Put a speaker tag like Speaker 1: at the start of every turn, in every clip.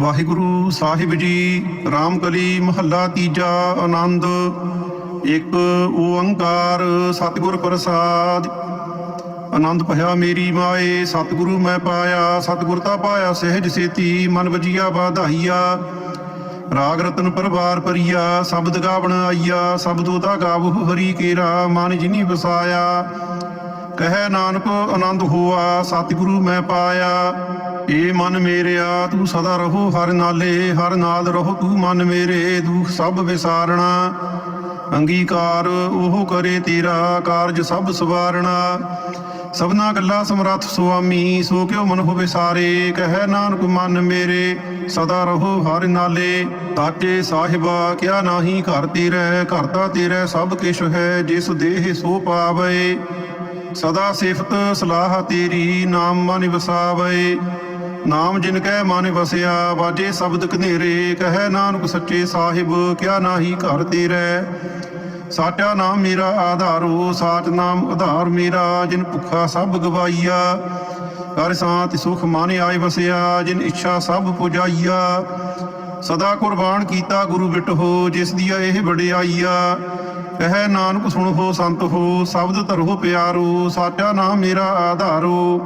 Speaker 1: ਵਾਹਿਗੁਰੂ ਸਾਹਿਬ ਜੀ, ਰਾਮਕਲੀ ਮਹੱਲਾ ਤੀਜਾ ਆਨੰਦ, ਇੱਕ ਓੰਕਾਰ ਸਤਿਗੁਰ ਪ੍ਰਸਾਦ। ਆਨੰਦ ਭਇਆ ਮੇਰੀ ਮਾਏ, ਸਤਿਗੁਰੂ ਮੈਂ ਪਾਇਆ, ਸਤਿਗੁਰ ਤਾਂ ਪਾਇਆ, ਸਹਿਜ ਸੇਤੀ, ਮਨ ਵਜੀਆ ਬਾਧਾਈਆ ਰਾਗ ਰਤਨ ਪਰਵਾਰ ਪਰੀਆ, ਸ਼ਬਦ ਗਾਵਣ ਆਈਆ, ਸ਼ਬਦੋ ਦਾ ਗਾਵਹੁ ਹਰੀ ਕੇਰਾ, ਮਨ ਜਿਨੀ ਵਸਾਇਆ। ਕਹੈ ਨਾਨਕ, ਆਨੰਦ ਹੋਆ, ਸਤਿਗੁਰੂ ਮੈਂ ਪਾਇਆ। ਏ ਮਨ ਮੇਰਿਆ, ਤੂੰ ਸਦਾ ਰਹੋ ਹਰ ਨਾਲੇ, ਹਰ ਨਾਲ ਰਹੋ ਤੂੰ ਮਨ ਮੇਰੇ, ਦੁਖ ਸਭ ਵਿਸਾਰਣਾ। ਅੰਗੀਕਾਰ ਉਹ ਕਰੇ ਤੇਰਾ, ਕਾਰਜ ਸਭ ਸਵਾਰਣਾ। ਸਭਨਾ ਗੱਲਾਂ ਸਮਰੱਥ ਸੁਆਮੀ, ਸੋ ਕਿਉ ਮਨ ਹੋਵੇ ਸਾਰੇ? ਕਹੈ ਨਾਨਕ, ਮਨ ਮੇਰੇ, ਸਦਾ ਰਹੋ ਹਰ ਨਾਲੇ। ਤਾਕੇ ਸਾਹਿਬਾ, ਕਿਆ ਨਾਹੀ ਘਰ ਤੇਰੇ, ਘਰ ਦਾ ਤੇਰੇ ਸਭ ਕਿਛ ਹੈ, ਜਿਸ ਦੇਹ ਸੋ ਪਾਵੇ। ਸਦਾ ਸਿਫਤ ਸਲਾਹ ਤੇਰੀ, ਨਾਮ ਮਨ ਵਸਾਵੇ। ਨਾਮ ਜਿਨ ਕੈ ਮਨ ਵਸਿਆ, ਵਾਜੇ ਸ਼ਬਦ ਕਨੇਰੇ ਕਹੈ ਨਾਨਕ ਸੱਚੇ ਸਾਹਿਬ, ਕਿਆ ਨਾਹੀ ਘਰ ਤੇਰੇ। ਸਾਚਾ ਨਾਮ ਮੇਰਾ ਆਧਾਰੋ, ਸਾਚ ਨਾਮ ਉਧਾਰ ਮੇਰਾ, ਜਿਨ ਭੁੱਖਾ ਸਭ ਗਵਾਈਆ। ਕਰ ਸਾਤ ਸੁਖ ਮਨ ਆਏ ਵਸਿਆ, ਜਿਨ ਇੱਛਾ ਸਭ ਪੁਜਾਈਆ। ਸਦਾ ਕੁਰਬਾਨ ਕੀਤਾ ਗੁਰੂ ਬਿਟਹੋ, ਜਿਸ ਦੀ ਇਹ ਵਡਿਆਈਆ। ਕਹੈ ਨਾਨਕ ਸੁਣ ਹੋ ਸੰਤ ਹੋ, ਸ਼ਬਦ ਧਰੋ ਪਿਆਰੋ, ਸਾਚਾ ਨਾਮ ਮੇਰਾ ਆਧਾਰੋ।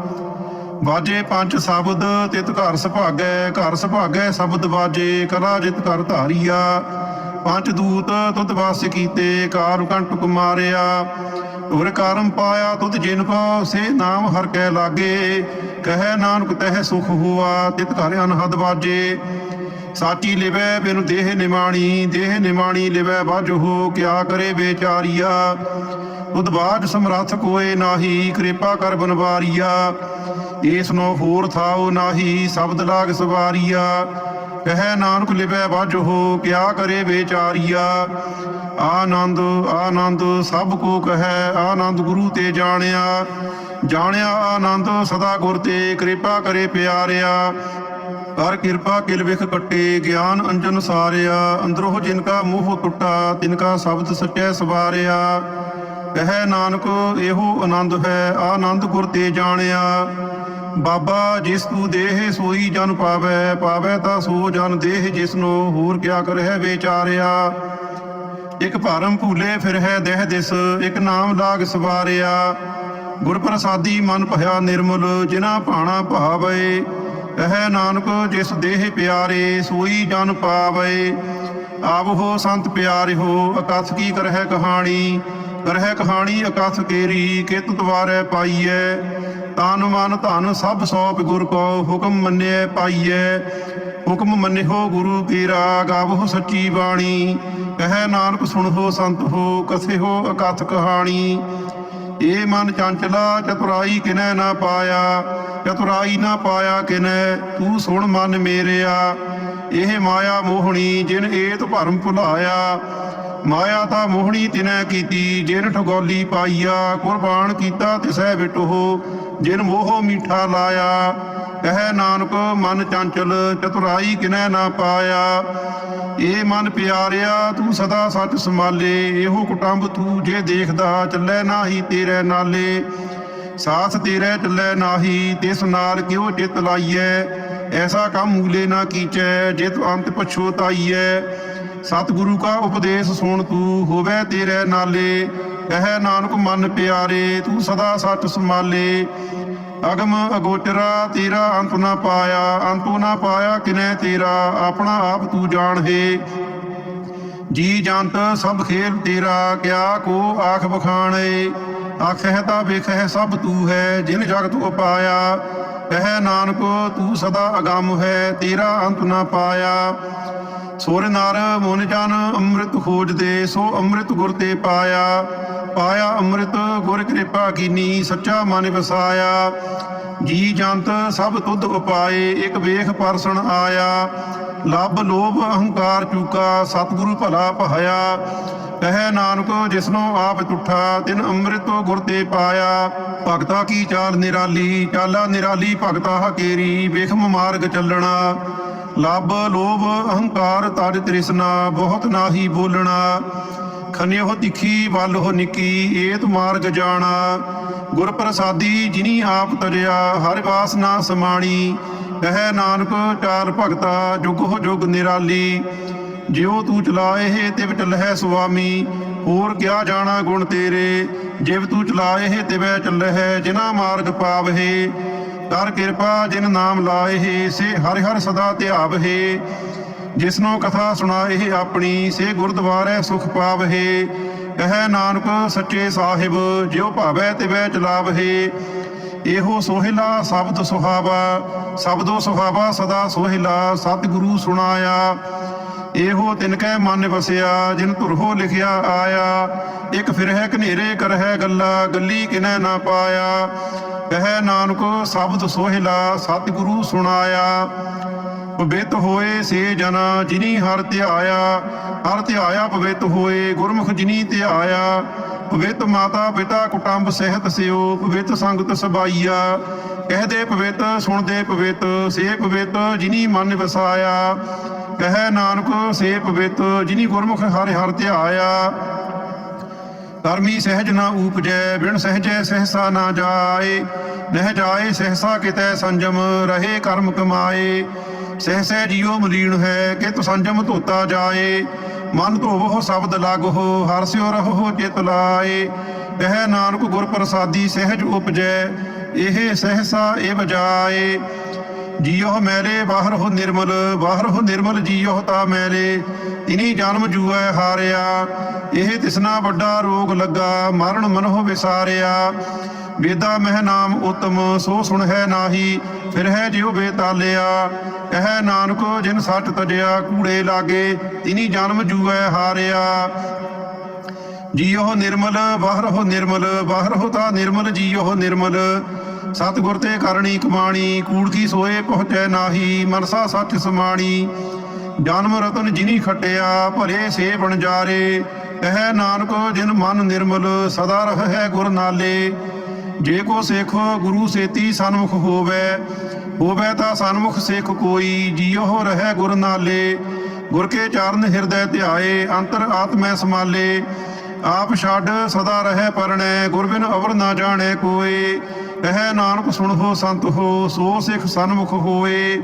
Speaker 1: ਬਾਜੇ ਪੰਜ ਸ਼ਬਦ, ਤਿਤ ਘਰ ਸੁਭਾਗੈ ਘਰ ਸੁਭਾਗੈ ਸ਼ਬਦ ਬਾਜੇ, ਕਲਾ ਜਿਤ ਕਰ ਧਾਰੀਆ। ਪੰਜ ਦੂਤ ਤੁਧ ਵਾਸ ਕੀਤੇ, ਕਾਰ ਕੰਟਕ ਮਾਰਿਆ ਉਰ ਕਰਮ ਪਾਇਆ ਤੁਧ ਜਿਨ ਕੋ ਸੇ ਨਾਮ ਹਰ ਕੈ ਲਾਗੇ। ਕਹੈ ਨਾਨਕ ਤਹਿ ਸੁਖ ਹੋਆ, ਤਿਤ ਘਰ ਅਨਹਦ ਬਾਜੇ। ਸਾਚੀ ਲਿਵੈ ਬਿਨ ਦੇਹ ਨਿਮਾਣੀ ਦੇਹ ਨਿਮਾਣੀ ਲਿਵੈ ਬਾਝੋ ਕਿਆ ਕਰੇ ਬੇਚਾਰੀਆ ਉਦਬਾਜ ਸਮਰੱਥ ਕੋਏ ਨਾਹੀ, ਕਿਰਪਾ ਕਰ ਬਨਵਾਰੀਆ। ਏਸ ਨੋ ਹੋਰ ਥਾਉ ਨਾਹੀ, ਸ਼ਬਦ ਲਾਗ ਸਵਾਰੀਆ। ਕਹੈ ਨਾਨਕ ਲਿਵੈ ਬਾਝੋ ਕਿਆ ਕਰੇ ਬੇਚਾਰੀਆ ਆਨੰਦ ਆਨੰਦ, ਸਭ ਕੋ ਕਹੈ ਆਨੰਦ ਗੁਰੂ ਤੇ ਜਾਣਿਆ। ਜਾਣਿਆ ਆਨੰਦ ਸਦਾ ਗੁਰ ਤੇ, ਕਿਰਪਾ ਕਰੇ ਪਿਆਰਿਆ। ਕਰ ਕਿਰਪਾ ਕਿਲ ਵਿਖ ਕੱਟੇ, ਗਿਆਨ ਅੰਜਨ ਸਾਰਿਆ ਅੰਦਰੋਂ ਜਿਨ ਕਾ ਮੋਹ ਟੁੱਟਾ, ਤਿਨ ਕਾ ਸ਼ਬਦ ਸੱਚੈ ਸਵਾਰਿਆ। ਕਹੈ ਨਾਨਕ, ਇਹੋ ਆਨੰਦ ਹੈ, ਆਨੰਦ ਗੁਰ ਤੇ ਜਾਣਿਆ। ਬਾਬਾ ਜਿਸ ਤੂ ਦੇਹ ਸੋਈ ਜਨ ਪਾਵੈ ਪਾਵੈ ਤਾਂ ਸੋ ਜਨ ਦੇਹ ਜਿਸ ਨੂੰ ਹੋਰ ਕਿਆ ਕਰਹਿ ਵਿਚਾਰਿਆ। ਇਕ ਭਰਮ ਭੂਲੇ ਫਿਰ ਹੈ ਦੇਹ ਦਿਸ, ਇਕ ਨਾਮ ਲਾਗ ਸਵਾਰਿਆ। ਗੁਰ ਪ੍ਰਸਾਦੀ ਮਨ ਭਇਆ ਨਿਰਮਲ ਜਿਨਾ ਭਾਣਾ ਭਾਵੇ ਕਹੈ ਨਾਨਕ, ਜਿਸ ਦੇਹ ਪਿਆਰੇ ਸੋਈ ਜਨ ਪਾਵੇ। ਆਪ ਹੋ ਸੰਤ ਪਿਆਰੇ ਹੋ ਅਕਥ ਕੀ ਕਰਹਿ ਕਹਾਣੀ? ਕਰਹਿ ਕਹਾਣੀ ਅਕਥ ਕੇਰੀ, ਕਿਤ ਦਵਾਰੈ ਪਾਈਐ? ਤਨ ਮਨ ਧਨ ਸਭ ਸੋਪ ਗੁਰ ਕੋ ਹੁਕਮ ਮੰਨਿਐ ਪਾਈਐ। ਹੁਕਮ ਮੰਨਿਓ ਗੁਰੂ ਪੀਰਾ ਗਾਵੋ ਸੱਚੀ ਬਾਣੀ। ਕਹੈ ਨਾਨਕ ਸੁਣੋ ਸੰਤ ਹੋ ਕਥੇ ਹੋ ਅਕਥ ਕਹਾਣੀ। ਏ ਮਨ ਚੰਚਲਾ, ਚਤੁਰਾਈ ਕਿਨੈ ਨਾ ਪਾਇਆ। ਚਤੁਰਾਈ ਨਾ ਪਾਇਆ ਕਿਨੈ, ਤੂੰ ਸੁਣ ਮਨ ਮੇਰਿਆ। ਇਹ ਮਾਇਆ ਮੋਹਣੀ ਜਿਨ ਏਤ ਭਰਮ ਭੁਲਾਇਆ। ਮਾਇਆ ਤਾਂ ਮੋਹਣੀ ਤਿਨੈ ਕੀਤੀ, ਜਿਨ ਠਗੋਲੀ ਪਾਈਆ। ਕੁਰਬਾਨ ਕੀਤਾ ਤਿਸੈ ਬਿਟੋ ਜਿਨ ਮੋਹ ਮੀਠਾ ਲਾਇਆ। ਕਹੈ ਨਾਨਕ, ਮਨ ਚੰਚਲ, ਚਤੁਰਾਈ ਕਿਨੈ ਨਾ ਪਾਇਆ। ਏ ਮਨ ਪਿਆਰਿਆ, ਤੂੰ ਸਦਾ ਸੱਚ ਸੰਭਾਲੇ। ਇਹੋ ਕੁਟੰਬ ਤੂੰ ਜੇ ਦੇਖਦਾ, ਚੱਲੇ ਨਾਹੀ ਤੇਰੇ ਨਾਲੇ। ਸਾਥ ਤੇਰੇ ਚੱਲੇ ਨਾਹੀ, ਤਿਸ ਨਾਲ ਕਿਉ ਚਿਤ ਲਾਈਐ? ਐਸਾ ਕੰਮ ਮੂਲੇ ਨਾ ਕੀਚੈ, ਜਿਤ ਅੰਤ ਪਛੋਤਾਈਐ ਸਤਿਗੁਰੂ ਕਾ ਉਪਦੇਸ਼ ਸੁਣ ਤੂੰ, ਹੋਵੇ ਤੇਰੇ ਨਾਲੇ। ਕਹੈ ਨਾਨਕ ਮਨ ਪਿਆਰੇ, ਤੂੰ ਸਦਾ ਸੱਚ ਸੰਭਾਲੇ। ਅਗਮ ਅਗੋਚਰਾ, ਤੇਰਾ ਅੰਤ ਨਾ ਪਾਇਆ। ਅੰਤੂ ਨਾ ਪਾਇਆ ਕਿਨੈ ਤੇਰਾ, ਆਪਣਾ ਆਪ ਤੂੰ ਜਾਣ ਹੈ। ਜੀ ਜੰਤ ਸਭ ਖੇਲ ਤੇਰਾ, ਕਿਆ ਕੋ ਆਖ ਬਖਾਣੇ। ਆਖਹਿ ਤਾ ਵੇਖਹਿ ਸਭ ਤੂੰ ਹੈ, ਜਿਨ ਜਗਤ ਉਪਾਇਆ ਕਹਿ ਨਾਨਕ, ਤੂੰ ਸਦਾ ਅਗੰਮ ਹੈ, ਤੇਰਾ ਅੰਤ ਨਾ ਪਾਇਆ। ਸੁਰ ਨਰ, ਮਨ ਜਨ, ਅੰਮ੍ਰਿਤ ਖੋਜਦੇ ਸੋ ਅੰਮ੍ਰਿਤ ਗੁਰ ਤੇ ਪਾਇਆ। ਪਾਇਆ ਅੰਮ੍ਰਿਤ, ਗੁਰ ਕਿਰਪਾ ਕੀਨੀ, ਸੱਚਾ ਮਨ ਵਸਾਇਆ। ਜੀ ਜੰਤ, ਸਭ ਤੁਧ ਉਪਾਏ, ਇਕ ਵੇਖ ਪਰਸਣ ਆਇਆ। ਲੱਭ ਲੋਭ, ਅਹੰਕਾਰ ਚੂਕਾ, ਸਤਿਗੁਰੂ ਭਲਾ ਪਹਾਇਆ ਕਹੈ ਨਾਨਕ ਜਿਸਨੋ ਆਪ ਤੁਠਾ, ਤਿਨ ਅੰਮ੍ਰਿਤੋ ਗੁਰ ਤੇ ਪਾਇਆ। ਭਗਤਾ ਕੀ ਚਾਲ ਨਿਰਾਲੀ, ਚਾਲਾ ਨਿਰਾਲੀ ਭਗਤਾ ਹਕੇਰੀ, ਵੇਖਮ ਮਾਰਗ ਚੱਲਣਾ। ਲੱਭ ਲੋਭ ਅਹੰਕਾਰ ਤਜ ਤ੍ਰਿਸ਼ਨਾ, ਬਹੁਤ ਨਾਹੀ ਬੋਲਣਾ। ਖਨਿਓ ਤਿੱਖੀ, ਵੱਲ ਨਿੱਕੀ, ਏਤ ਮਾਰਗ ਜਾਣਾ। ਗੁਰ ਪ੍ਰਸਾਦੀ ਜਿਨੀ ਆਪ ਤਰਿਆ ਹਰ ਵਾਸ ਨਾ ਸਮਾਣੀ। ਕਹੈ ਨਾਨਕ ਚਾਰ ਭਗਤਾ, ਜੁਗ ਹੋ ਜੁਗ ਨਿਰਾਲੀ। ਜਿਉ ਤੂੰ ਚਲਾਏ ਤਿਵ ਚੱਲਹਿ ਸੁਆਮੀ, ਹੋਰ ਕਿਆ ਜਾਣਾ ਗੁਣ ਤੇਰੇ? ਜਿਵ ਤੂੰ ਚਲਾਏ ਤਿਵੈ ਚੱਲਹਿ ਜਿਨਾ ਮਾਰਗ ਪਾਵਹਿ। ਕਰ ਕਿਰਪਾ ਜਿਨ ਨਾਮ ਲਾਏ ਸੇ ਹਰਿ ਹਰਿ ਸਦਾ ਧਿਆਵਹਿ। ਜਿਸਨੋ ਕਥਾ ਸੁਣਾਏ ਆਪਣੀ, ਸੇ ਗੁਰਦੁਆਰੇ ਸੁਖ ਪਾਵਹਿ। ਕਹੈ ਨਾਨਕ ਸੱਚੇ ਸਾਹਿਬ, ਜਿਉ ਭਾਵੈ ਤਿਵੈ ਚਲਾਵਹਿ। ਇਹੋ ਸੋਹਿਲਾ ਸ਼ਬਦ ਸੁਹਾਵਾ, ਸ਼ਬਦੋ ਸੁਹਾਵਾ ਸਦਾ ਸੋਹਿਲਾ, ਸਤਿਗੁਰੂ ਸੁਣਾਇਆ। ਇਹੋ ਤਿਨ ਕੈ ਮਨ ਵਸਿਆ, ਜਿਨ ਧੁਰਹੋ ਲਿਖਿਆ ਆਇਆ। ਇਕ ਫਿਰ ਹੈ ਕਨੇਰੇ ਕਰਹਿ ਗੱਲਾ, ਗੱਲੀ ਕਿਨੈ ਨਾ ਪਾਇਆ। ਕਹੈ ਨਾਨਕ, ਸ਼ਬਦ ਸੋਹਿਲਾ, ਸਤਿਗੁਰੂ ਸੁਣਾਇਆ। ਪਵਿੱਤ ਹੋਏ ਸੇ ਜਨਾ, ਜਿਨੀ ਹਰ ਧਿਆਇਆ। ਹਰ ਧਿਆਇਆ ਪਵਿੱਤ ਹੋਏ, ਗੁਰਮੁਖ ਜਿਨੀ ਧਿਆਇਆ। ਪਵਿੱਤ ਮਾਤਾ, ਪਿਤਾ, ਕੁਟੰਬ, ਸਹਿਤ ਸਿਓ, ਪਵਿੱਤ ਸੰਗਤ ਸਬਾਈਆ। ਕਹਦੇ ਪਵਿੱਤ ਸੁਣਦੇ ਪਵਿੱਤ, ਸੇ ਪਵਿੱਤ, ਜਿਨੀ ਮਨ ਵਸਾਇਆ। ਕਹੈ ਨਾਨਕ ਸੇ ਪਵਿੱਤ ਜਿਨੀ ਗੁਰਮੁਖ ਹਰਿ ਹਰ ਧਿਆਇਆ। ਕਰਮੀ ਸਹਿਜ ਨਾ ਉਪਜੈ, ਬਿਨ ਸਹਿਜੈ ਸਹਸਾ ਨਾ ਜਾਏ। ਨਹਿ ਜਾਏ ਸਹਸਾ ਕਿਤੈ ਸੰਜਮ, ਰਹੇ ਕਰਮ ਕਮਾਏ। ਸਹਸੈ ਜੀਉ ਮਲੀਨ ਹੈ, ਕਿਤ ਸੰਜਮ ਧੋਤਾ ਜਾਏ। ਮਨ ਧੋਵੋ ਸ਼ਬਦ ਲਾਗੋ ਹਰ ਸਿਉ ਰਹੋ ਚਿਤ ਲਾਏ। ਕਹਿ ਨਾਨਕ ਗੁਰ ਪ੍ਰਸਾਦੀ ਸਹਿਜ ਉਪਜੈ, ਇਹ ਸਹਸਾ ਇਹ ਬਜਾਏ ਜੀਉ ਮੈਲੇ ਬਾਹਰ ਹੋ ਨਿਰਮਲ ਬਾਹਰ ਹੋ ਨਿਰਮਲ ਜੀਉ ਤਾ ਮੈਲੇ ਤਿਨੀ ਜਨਮ ਜੂਐ ਹਾਰਿਆ, ਇਹ ਤਿਸਨਾ ਵੱਡਾ ਰੋਗ ਲੱਗਾ, ਮਰਨ ਮਨੋ ਵਿਸਾਰਿਆ। ਵੇਦਾ ਮਹਿ ਨਾਮ ਉਤਮ, ਸੋ ਸੁਣ ਹੈ ਨਾਹੀ, ਫਿਰ ਹੈ ਜਿਉ ਬੇਤਾਲਿਆ। ਕਹੈ ਨਾਨਕ, ਜਿਨ ਸੱਚ ਤਜਿਆ, ਕੂੜੇ ਲਾਗੇ, ਤਿਨੀ ਜਨਮ ਜੂਐ ਹਾਰਿਆ। ਜੀਉ ਨਿਰਮਲ ਬਾਹਰ ਹੋ ਨਿਰਮਲ ਬਾਹਰ ਹੋ ਤਾ ਨਿਰਮਲ, ਜੀਉ ਨਿਰਮਲ। ਸਤਿਗੁਰ ਤੇ ਕਰਨੀ ਕਮਾਣੀ, ਕੂੜ ਕੀ ਸੋਏ ਪਹੁੰਚੈ ਨਾਹੀ, ਮਨਸਾ ਸੱਚ ਸਮਾਣੀ। ਜਨਮ ਰਤਨ ਜਿਨੀ ਖਟਿਆ, ਭਰੇ ਸੇ ਬਣ ਜਾਰੇ ਕਹਿ ਨਾਨਕ ਜਿਨ ਮਨ ਨਿਰਮਲ, ਸਦਾ ਰਹੈ ਗੁਰ ਨਾਲੇ। ਜੇ ਕੋ ਸੇਖੋ ਗੁਰੂ ਸੇਤੀ ਸਨਮੁਖ ਹੋਵੇ ਹੋਵੇ ਤਾਂ ਸਨਮੁਖ ਸੇਖ ਕੋਈ ਜੀਉ ਰਹੈ ਗੁਰ ਨਾਲੇ। ਗੁਰ ਕੇ ਚਰਨ ਹਿਰਦੈ ਧਿਆਏ, ਅੰਤਰ ਆਤਮੈ ਸਮਾਲੇ। ਆਪ ਛੱਡ ਸਦਾ ਰਹਿ ਪਰਣੈ, ਗੁਰ ਬਿਨ ਅਵਰ ਨਾ ਜਾਣੈ ਕੋਏ। ਕਹਿ ਨਾਨਕ ਸੁਣ ਹੋ ਸੰਤ ਹੋ, ਸੋ ਸਿੱਖ ਸਨਮੁਖ ਹੋਏ।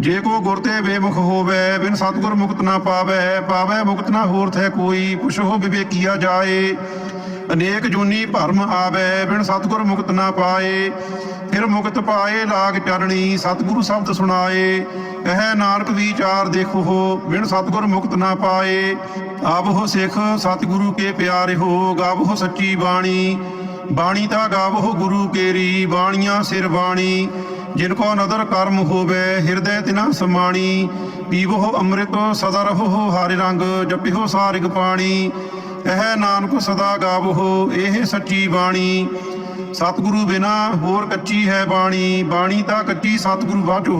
Speaker 1: ਜੇ ਕੋ ਗੁਰ ਤੇ ਬੇਮੁਖ ਹੋਵੇ, ਬਿਨ ਸਤਗੁਰ ਮੁਕਤ ਨਾ ਪਾਵੇ ਪਾਵੇ ਮੁਕਤ ਨਾ ਹੋਰ ਥੈ ਕੋਈ, ਪੁਛੋ ਵਿਵੇਕੀਆ ਜਾਏ। ਅਨੇਕ ਜੂਨੀ ਭਰਮ ਆਵੇ, ਬਿਨ ਸਤਗੁਰ ਮੁਕਤ ਨਾ ਪਾਏ। ਫਿਰ ਮੁਕਤ ਪਾਏ ਲਾਗ ਚਰਣੀ, ਸਤਗੁਰੂ ਸ਼ਬਦ ਸੁਣਾਏ। ਕਹਿ ਨਾਨਕ ਵਿਚਾਰ ਦੇਖੋ, ਬਿਨ ਸਤਗੁਰ ਮੁਕਤ ਨਾ ਪਾਏ। ਆਵੋ ਸਿੱਖ, ਸਤਗੁਰੂ ਕੇ ਪਿਆਰੇ ਹੋ, ਗਾਵ ਹੋ ਸੱਚੀ ਬਾਣੀ। ਬਾਣੀ ਤਾਂ ਗਾਵੋ ਗੁਰੂ ਕੇਰੀ, ਬਾਣੀਆਂ ਸਿਰ ਬਾਣੀ। ਜਿਨ ਕੋ ਨਦਰ ਕਰਮ ਹੋਵੇ, ਹਿਰਦੈ ਤਿਨਾ ਸਮਾਣੀ। ਪੀਵੋ ਅੰਮ੍ਰਿਤ, ਸਦਾ ਰਹੋ ਹਰਿ ਰੰਗ ਜਪਿਓ ਸਾਰਿਗ ਪਾਣੀ। ਇਹ ਨਾਨਕ ਸਦਾ ਗਾਵੋ, ਇਹ ਸੱਚੀ ਬਾਣੀ। ਸਤਿਗੁਰੂ ਬਿਨਾ ਹੋਰ ਕੱਚੀ ਹੈ ਬਾਣੀ। ਬਾਣੀ ਤਾਂ ਕੱਚੀ ਸਤਿਗੁਰੂ ਬਾਝੋ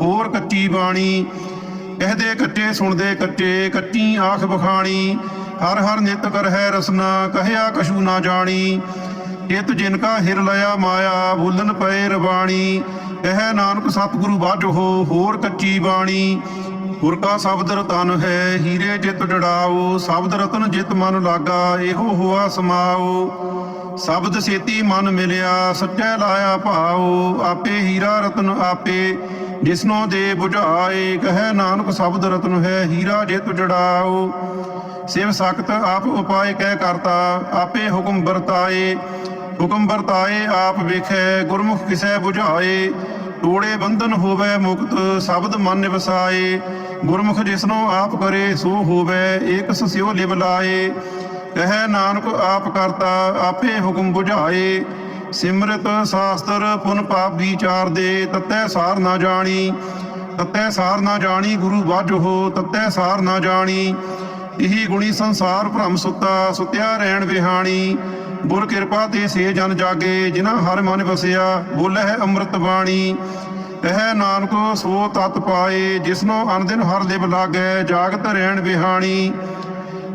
Speaker 1: ਹੋਰ ਕੱਚੀ ਬਾਣੀ। ਕਹਦੇ ਕੱਚੇ, ਸੁਣਦੇ ਕੱਚੇ, ਕੱਚੀ ਆਖ ਬਖਾਣੀ। ਹਰ ਹਰ ਨਿਤ ਹੈ ਰਸਨਾ, ਕਹਿਆ ਕਸ਼ੂ ਨਾ ਜਾਣੀ। ਇਤ ਜਿਨ ਕਾ ਹਿਰ ਲਿਆ ਮਾਇਆ ਭੁੱਲਨ ਪਏ ਰਬਾਣੀ। ਕਹਿ ਨਾਨਕ ਸਤਿਗੁਰੂ ਬਾਝੋ ਹੋਰ ਕੱਚੀ ਬਾਣੀ। ਗੁਰ ਕਾ ਸ਼ਬਦ ਰਤਨ ਹੈ, ਹੀਰੇ ਜਿਤ ਜੜਾਓ ਸ਼ਬਦ ਰਤਨ ਜਿਤ ਮਨ ਲਾਗਾ, ਇਹੋ ਹੋਆ ਸਮਾਓ। ਸ਼ਬਦ ਸੇਤੀ ਮਨ ਮਿਲਿਆ, ਸੱਚੈ ਲਾਇਆ ਭਾਉ ਆਪੇ ਹੀਰਾ ਰਤਨ ਆਪੇ, ਜਿਸਨੋ ਦੇ 부ਝਾਏ ਕਹੈ ਨਾਨਕ ਸ਼ਬਦ ਰਤਨ ਹੈ, ਹੀਰਾ ਜਿਤ ਜੜਾਓ ਸਿਵ ਸਖਤ ਆਪ ਉਪਾਏ ਕਹਿ ਕਰਤਾ, ਆਪੇ ਹੁਕਮ ਵਰਤਾਏ। ਹੁਕਮ ਵਰਤਾਏ, ਆਪ ਵੇਖੈ, ਗੁਰਮੁਖ ਕਿਸੈ 부ਝਾਏ ਟੋੜੇ ਬੰਧਨ ਹੋਵੇ ਮੁਕਤ, ਸ਼ਬਦ ਮਨ ਵਸਾਏ ਗੁਰਮੁਖ ਜਿਸਨੋ ਆਪ ਕਰੇ, ਸੋ ਹੋਵੇ ਏਕ ਸਸਿਓ ਲਿਵ ਲਾਏ। ਕਹੈ ਨਾਨਕ, ਆਪ ਕਰਤਾ, ਆਪੇ ਹੁਕਮ 부ਝਾਏ ਸਿਮਰਤ ਸਾਸਤਰ, ਪੁਨ ਪਾਪ ਵਿਚਾਰ ਦੇ, ਤਤੈ ਸਾਰ ਨਾ ਜਾਣੀ। ਤਤੈ ਸਾਰ ਨਾ ਜਾਣੀ, ਗੁਰੂ ਬਾਝੋ ਤਤੈ ਸਾਰ ਨਾ ਜਾਣੀ। ਇਹੀ ਗੁਣੀ ਸੰਸਾਰ ਭ੍ਰਮ ਸੁੱਤਾ, ਸੁਤਿਆ ਰਹਿਣ ਵਿਹਾਣੀ। ਗੁਰ ਕਿਰਪਾ ਤੇ ਸੇ ਜਨ ਜਾਗੇ, ਜਿਨ੍ਹਾਂ ਹਰ ਮਨ ਵਸਿਆ, ਬੋਲੇ ਅੰਮ੍ਰਿਤ ਬਾਣੀ। ਇਹ ਨਾਨਕ ਸੋ ਤਤ ਪਾਏ, ਜਿਸਨੋ ਅਨਦਿਨ ਹਰ ਲਿਵ ਲਾਗੈ, ਜਾਗਤ ਰਹਿਣ ਵਿਹਾਣੀ।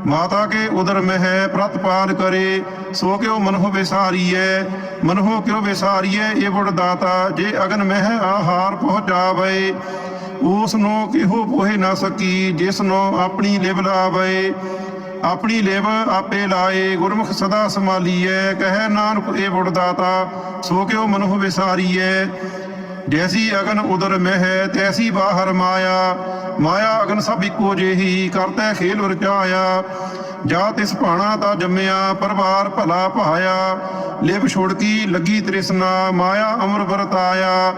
Speaker 1: ਮਾਤਾ ਕੇ ਉਦਰ ਮਹਿ ਪ੍ਰਤਪਾਲ ਕਰੇ, ਸੋ ਕਿਉ ਮਨਹੁ ਵਿਸਾਰੀਐ, ਮਨਹੁ ਕਿਉ ਵਿਸਾਰੀਐ, ਇਹ ਬੁੜ ਦਾਤਾ, ਜੇ ਅਗਨ ਮਹਿ ਆਹਾਰ ਪਹੁੰਚਾਵੇ। ਉਸ ਨੂੰ ਕਿਹੋ ਪੋਹੇ ਨਾ ਸਕੀ ਜਿਸ ਨੂੰ ਆਪਣੀ ਲਿਵ ਲਾਵੇ। ਆਪਣੀ ਲਿਵ ਆਪੇ ਲਾਏ, ਗੁਰਮੁਖ ਸਦਾ ਸੰਭਾਲੀਐ, ਕਹੈ ਨਾਨਕ ਇਹ ਬੁੜ ਦਾਤਾ, ਸੋ ਕਿਉ ਮਨਹੁ ਵਿਸਾਰੀਐ। ਜੈਸੀ ਅਗਨ ਉਦਰ ਮਹਿ, ਤੈਸੀ ਬਾਹਰ ਮਾਇਆ ਮਾਇਆ ਅਗਨ ਸਭ ਇੱਕੋ ਜਿਹੀ, ਕਰਤੈ ਖੇਲ ਰਚਾਇਆ ਜਾ ਤਿਸ ਭਾਣਾ ਤਾ ਜੰਮਿਆ, ਪਰਵਾਰ ਭਲਾ ਭਾਇਆ। ਲਿਵ ਛੁੜਕੀ ਲੱਗੀ ਤ੍ਰਿਸ਼ਨਾ, ਮਾਇਆ ਅਮਰ ਵਰਤਾਇਆ।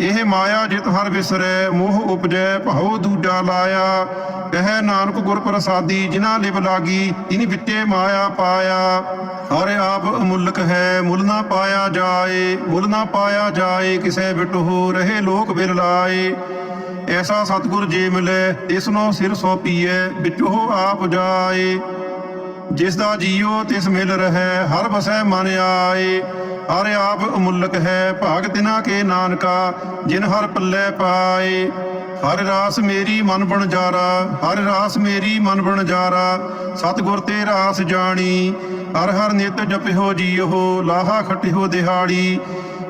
Speaker 1: ਇਹ ਮਾਇਆ ਜਿਤ ਹਰ ਵਿਸਰੈ, ਮੋਹ ਉਪਜੈ, ਭਉ ਦੂਜਾ ਲਾਇਆ। ਕਹੈ ਨਾਨਕ ਗੁਰ ਪ੍ਰਸਾਦੀ ਜਿਨਾ ਲਿਵ ਲਾਗੀ ਇਨੀ ਵਿੱਚੇ ਮਾਇਆ ਪਾਇਆ। ਹਰ ਆਪ ਅਮੁੱਲਕ ਹੈ, ਮੁੱਲ ਨਾ ਪਾਇਆ ਜਾਏ, ਮੁੱਲ ਨਾ ਪਾਇਆ ਜਾਏ, ਕਿਸੈ ਬਿਟਹੁ ਰਹੇ ਲੋਕ ਬਿਲ ਲਾਏ। ਐਸਾ ਸਤਿਗੁਰ ਜੇ ਮਿਲੈ, ਤਿਸ ਨੂੰ ਸਿਰ ਸੋਪੀਐ, ਵਿੱਚੋ ਆਪ ਜਾਏ। ਜਿਸ ਦਾ ਜੀਉ ਤਿਸ ਮਿਲ ਰਹਿ, ਹਰ ਬਸੈ ਮਨ ਆਏ। ਹਰ ਆਪ ਅਮੁੱਲਕ ਹੈ ਭਾਗ ਤਿਨਾ ਕੇ ਨਾਨਕਾ, ਜਿਨ ਹਰ ਪੱਲੇ ਪਾਏ। ਹਰ ਰਾਸ ਮੇਰੀ ਮਨ ਬਣ ਜਾਰਾ, ਹਰ ਰਾਸ ਮੇਰੀ ਮਨ ਬਣ ਜਾਰਾ, ਸਤਿਗੁਰ ਤੇ ਰਾਸ ਜਾਣੀ। ਹਰ ਹਰ ਨਿਤ ਜਪਿਓ ਜੀਓ ਲਾਹਾ ਖਟਿਓ ਦਿਹਾੜੀ।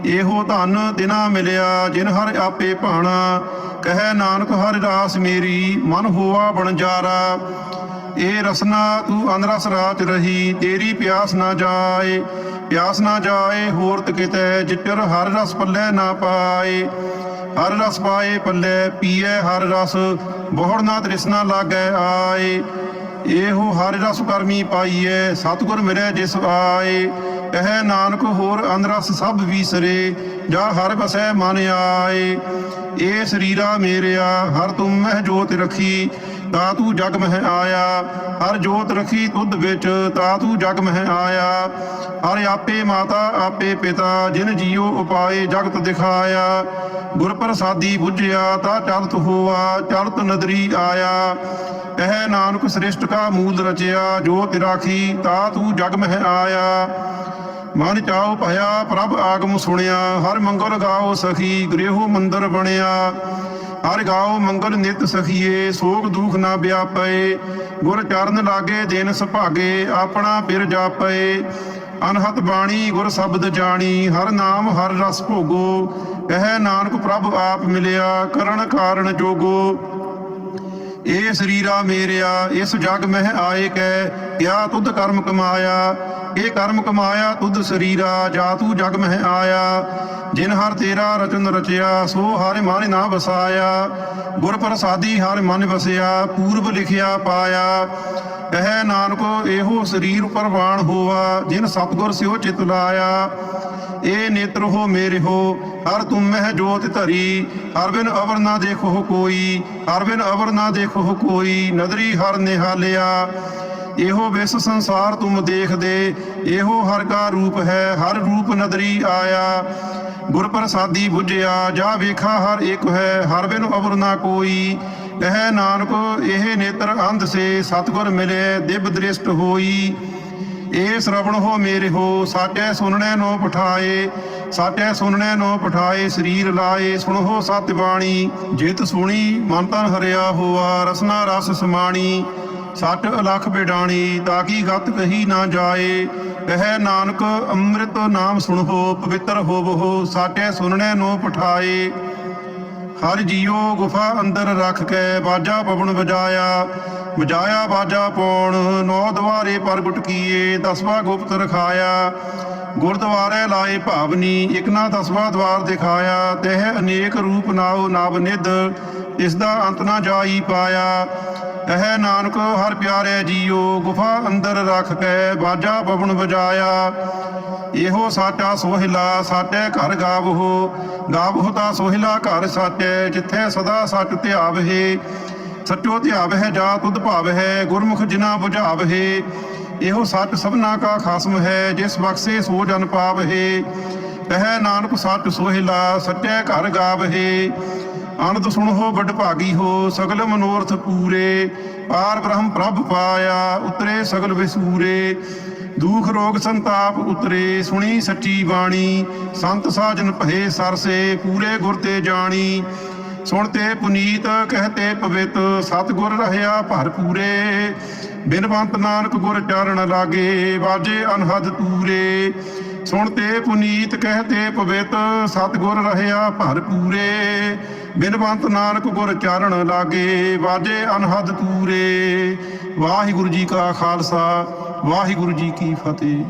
Speaker 1: ਇਹੋ ਧਨ ਦਿਨਾ ਮਿਲਿਆ, ਜਿਨ ਹਰ ਆਪੇ ਭਾਣਾ। ਕਹੈ ਨਾਨਕ, ਹਰ ਰਾਸ ਮੇਰੀ ਮਨ ਹੋਆ ਬਣ ਜਾਰਾ। ਇਹ ਰਸਨਾ ਤੂੰ ਅਨਰਸ ਰਾਤ ਰਹੀ, ਤੇਰੀ ਪਿਆਸ ਨਾ ਜਾਏ। ਪਿਆਸ ਨਾ ਜਾਏ, ਹੋਰ ਕਿਤੇ ਜਿੱਤਰ ਹਰ ਰਸ ਪੱਲੇ ਨਾ ਪਾਏ। ਹਰ ਰਸ ਪਾਏ ਪੱਲੇ, ਪੀਏ ਹਰ ਰਸ, ਬਹੁੜ ਨਾ ਤ੍ਰਿਸ਼ਨਾ ਲਾਗੈ ਆਏ। ਇਹੋ ਹਰ ਰਸ ਕਰਮੀ ਪਾਈਐ ਸਤਿਗੁਰ ਮਿਲੇ ਜਿਸ ਆਏ। ਇਹ ਨਾਨਕ ਹੋਰ ਅਨਰਸ ਸਭ ਵੀਸਰੇ, ਜਾ ਹਰ ਬਸੈ ਮਨ ਆਏ। ਇਹ ਸਰੀਰਾ ਮੇਰਿਆ, ਹਰ ਤੁਮ ਮਹਿ ਜੋਤ ਰਖੀ। ਤਾ ਤੂੰ ਜਗ ਮਹਿ ਆਇਆ, ਹਰ ਜੋਤ ਰਖੀ ਤੁਧ ਵਿੱਚ, ਤਾ ਤੂੰ ਜਗ ਮਹਿ ਆਇਆ। ਹਰ ਆਪੇ ਮਾਤਾ, ਆਪੇ ਪਿਤਾ, ਜਿਨ ਜੀਉ ਉਪਾਏ ਜਗਤ ਦਿਖਾਇਆ। ਗੁਰ ਪ੍ਰਸਾਦੀ ਬੁੱਝਿਆ, ਤਾ ਚਲਤ ਹੋਆ ਚਲਤ ਨਦਰੀ ਆਇਆ। ਕਹਿ ਨਾਨਕ ਸ੍ਰਿਸ਼ਟ ਕਾ ਮੂਲ ਰਚਿਆ, ਜੋ ਤਿਰਾਖੀ ਤਾ ਤੂੰ ਜਗ ਮਹਿ ਆਇਆ। ਮਨ ਚਾਉ ਭਇਆ ਪ੍ਰਭ ਆਗਮ ਸੁਣਿਆ, ਹਰ ਮੰਗਲ ਗਾਓ ਸਖੀ ਗ੍ਰਿਹੋ ਮੰਦਰ ਬਣਿਆ। ਹਰ ਗਾਓ ਮੰਗਲ ਨਿਤ ਸਖੀਏ, ਸੋਗ ਦੁਖ ਨਾ ਵਿਆਪੇ ਗੁਰ ਚਰਨ ਲਾਗੇ ਦਿਨ ਸੁਭਾਗੇ, ਆਪਣਾ ਪਿਰ ਜਾਪੇ ਅਨਹਤ ਬਾਣੀ ਗੁਰ ਸ਼ਬਦ ਜਾਣੀ, ਹਰ ਨਾਮ ਹਰ ਰਸ ਭੋਗੋ। ਕਹਿ ਨਾਨਕ ਪ੍ਰਭ ਆਪ ਮਿਲਿਆ, ਕਰਨ ਕਾਰਨ ਜੋਗੋ। ਇਹ ਸਰੀਰਾ ਮੇਰਿਆ, ਇਸ ਜਗ ਮਹਿ ਆਏ ਕੈ, ਕਿਆ ਤੁਧ ਕਰਮ ਕਮਾਇਆ। ਇਹ ਕਰਮ ਕਮਾਇਆ, ਤੁਧ ਸਰੀਰਾ, ਜਾ ਤੂ ਜਗ ਮਹਿ ਆਇਆ। ਜਿਨ ਹਰ ਤੇਰਾ ਰਚਨ ਰਚਿਆ, ਸੋ ਹਰਿ ਮਨ ਨਾ ਵਸਾਇਆ। ਗੁਰ ਪ੍ਰਸਾਦੀ ਹਰਿ ਮਨ ਵਸਿਆ, ਪੂਰਬ ਲਿਖਿਆ ਪਾਇਆ। ਕਹੈ ਨਾਨਕੋ, ਇਹੋ ਸਰੀਰ ਪਰਵਾਨ ਹੋਵਾ ਜਿਨ ਸਤਗੁਰ ਸਿਓ ਚਿਤ ਲਾਇਆ। ਇਹ ਨੇਤਰ ਹੋ ਮੇਰੇ ਹੋ, ਹਰ ਤੁਮ ਮਹਿ ਜੋਤ ਧਰੀ। ਹਰ ਬਿਨ ਅਵਰ ਨਾ ਦੇਖੋ ਕੋਈ, ਹਰ ਬਿਨ ਅਵਰ ਨਾ ਦੇਖੋ ਕੋਈ, ਨਦਰੀ ਹਰ ਨਿਹਾਲਿਆ। ਇਹੋ ਵਿਸ ਸੰਸਾਰ ਤੁਮ ਦੇਖਦੇ, ਇਹੋ ਹਰ ਕਾ ਰੂਪ ਹੈ, ਹਰ ਰੂਪ ਨਦਰੀ ਆਇਆ। ਗੁਰ ਪ੍ਰਸਾਦੀ ਬੁਝਿਆ, ਜਾ ਵੇਖਾ ਹਰ ਇੱਕ ਹੈ, ਹਰ ਬਿਨ ਅਵਰ ਨਾ ਕੋਈ। ਕਹਿ ਨਾਨਕ, ਇਹ ਨੇਤਰ ਅੰਧ ਸੇ, ਸਤਗੁਰ ਮਿਲੇ ਦਿਵ ਦ੍ਰਿਸ਼ਟ ਹੋਈ। ਏ ਸ਼ਰਵਣ ਹੋ ਮੇਰੇ ਹੋ, ਸਾਚੈ ਸੁਨਣੇ ਨੋ ਪਠਾਏ, ਸਾਚੈ ਸੁਨਣੇ ਨੋ ਪਠਾਏ, ਸਰੀਰ ਲਾਏ, ਸੁਣੋ ਸਤਿ ਬਾਣੀ, ਜਿਤ ਸੁਣੀ, ਮਨ ਤਨ ਹਰਿਆ ਹੋਆ, ਰਸਨਾ ਰਸ ਸਮਾਣੀ ਸੱਟ ਅਲਖ ਬਿਡਾਣੀ, ਤਾਂ ਕੀ ਗਤ ਕਹੀ ਨਾ ਜਾਏ, ਕਹੈ ਨਾਨਕ ਅੰਮ੍ਰਿਤ ਨਾਮ ਸੁਣੋ ਪਵਿੱਤਰ ਹੋਵੋ, ਸਾਚੈ ਸੁਨਣੇ ਨੋ ਪਠਾਏ। ਹਰ ਜੀਉ ਗੁਫਾ ਅੰਦਰ ਰੱਖ ਕੇ ਬਾਜਾ ਪਵਨ ਵਜਾਇਆ। ਵਜਾਇਆ ਬਾਜਾ ਪੌਣ, ਨੌ ਦਵਾਰੇ ਪ੍ਰਗਟ ਕੀਏ, ਦਸਵਾ ਗੁਪਤ ਰਖਾਇਆ। ਗੁਰਦੁਆਰੇ ਲਾਏ ਭਾਵਨੀ ਇਕ ਨਾ ਦਸਵਾ ਦਵਾਰ ਦਿਖਾਇਆ। ਤਹਿ ਅਨੇਕ ਰੂਪ ਨਾਉ, ਨਵ ਨਿਧ, ਇਸ ਦਾ ਅੰਤ ਨਾ ਜਾਈ ਪਾਇਆ। ਕਹਿ ਨਾਨਕ ਹਰ ਪਿਆਰੇ ਜੀਓ, ਗੁਫਾ ਅੰਦਰ ਰੱਖ ਕੇ ਬਾਜਾ ਪਵਨ ਵਜਾਇਆ। ਇਹੋ ਸਾਚਾ ਸੋਹਿਲਾ ਸਾਚੇ ਘਰ ਗਾਵਹੋ ਗਾਵਹੋ ਤਾਂ ਸੋਹਿਲਾ ਘਰ ਸਾਚੇ, ਜਿੱਥੇ ਸਦਾ ਸੱਚ ਧਿਆਵਹਿ। ਸੱਚੋ ਧਿਆਵਹਿ ਜਾ ਤੁਧ ਭਾਵਹਿ, ਗੁਰਮੁਖ ਜਿਨਾ 부ਝਾਵਹਿ ਇਹੋ ਸੱਚ ਸਭਨਾ ਕਾ ਖਾਸਮ ਹੈ, ਜਿਸ ਬਖਸ਼ੇ ਸੋ ਜਨ ਪਾਵਹਿ। ਕਹਿ ਨਾਨਕ ਸੱਚ ਸੋਹਿਲਾ, ਸੱਚੇ ਘਰ ਗਾਵਹਿ। ਆਨੰਦ ਸੁਣੋ ਵੱਡ ਭਾਗੀ ਹੋ, ਸਗਲ ਮਨੋਰਥ ਪੂਰੇ। ਪਾਰ ਬ੍ਰਹਮ ਪ੍ਰਭ ਪਾਇਆ, ਉਤਰੇ ਸਗਲ ਵਿਸੂਰੇ। ਦੁਖ ਰੋਗ ਸੰਤਾਪ ਉਤਰੇ, ਸੁਣੀ ਸੱਚੀ ਬਾਣੀ। ਸੰਤ ਸਾਜਨ ਭਏ ਸਰਸੇ, ਪੂਰੇ ਗੁਰ ਤੇ ਜਾਣੀ। ਸੁਣ ਤੇ ਪੁਨੀਤ ਕਹਤੇ ਪਵਿੱਤ, ਸਤਿਗੁਰ ਰਹਿਆ ਭਰਪੂਰੇ ਬਿਨਵੰਤ ਨਾਨਕ ਗੁਰ ਚਰਨ ਲਾਗੇ, ਵਾਜੇ ਅਨਹਦ ਤੂਰੇ। ਸੁਣ ਤੇ ਪੁਨੀਤ ਕਹਤੇ ਪਵਿੱਤ, ਸਤਿਗੁਰ ਰਹਿਆ ਭਰਪੂਰੇ ਬਿਨਵੰਤ ਨਾਨਕ ਗੁਰ ਚਰਨ ਲਾਗੇ, ਵਾਜੇ ਅਨਹਦ ਤੂਰੇ। ਵਾਹਿਗੁਰੂ ਜੀ ਕਾ ਖਾਲਸਾ, ਵਾਹਿਗੁਰੂ ਜੀ ਕੀ ਫਤਿਹ।